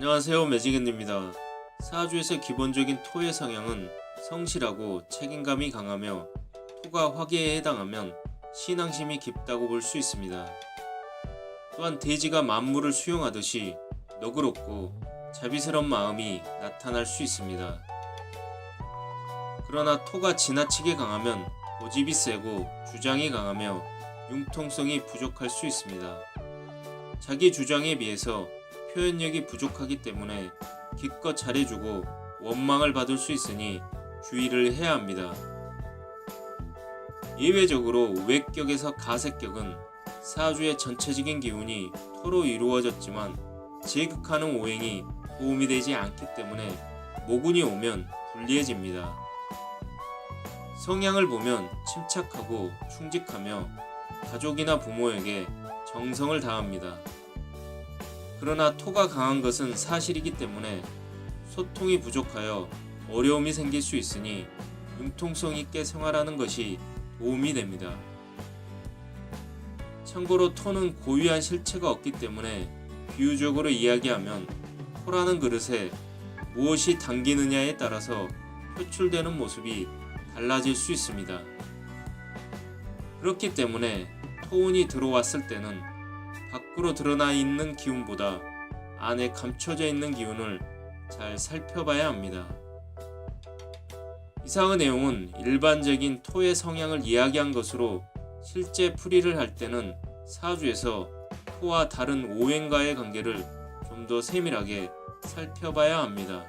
안녕하세요 매직앤입니다. 사주에서 기본적인 토의 성향은 성실하고 책임감이 강하며 토가 화계에 해당하면 신앙심이 깊다고 볼 수 있습니다. 또한 돼지가 만물을 수용하듯이 너그럽고 자비스러운 마음이 나타날 수 있습니다. 그러나 토가 지나치게 강하면 고집이 세고 주장이 강하며 융통성이 부족할 수 있습니다. 자기 주장에 비해서 표현력이 부족하기 때문에 기껏 잘해주고 원망을 받을 수 있으니 주의를 해야 합니다. 예외적으로 외격에서 가색격은 사주의 전체적인 기운이 토로 이루어졌지만 제극하는 오행이 도움이 되지 않기 때문에 모군이 오면 불리해집니다. 성향을 보면 침착하고 충직하며 가족이나 부모에게 정성을 다합니다. 그러나 토가 강한 것은 사실이기 때문에 소통이 부족하여 어려움이 생길 수 있으니 융통성 있게 생활하는 것이 도움이 됩니다. 참고로 토는 고유한 실체가 없기 때문에 비유적으로 이야기하면 토라는 그릇에 무엇이 담기느냐에 따라서 표출되는 모습이 달라질 수 있습니다. 그렇기 때문에 토운이 들어왔을 때는 밖으로 드러나 있는 기운보다 안에 감춰져 있는 기운을 잘 살펴봐야 합니다. 이상의 내용은 일반적인 토의 성향을 이야기한 것으로 실제 풀이를 할 때는 사주에서 토와 다른 오행과의 관계를 좀 더 세밀하게 살펴봐야 합니다.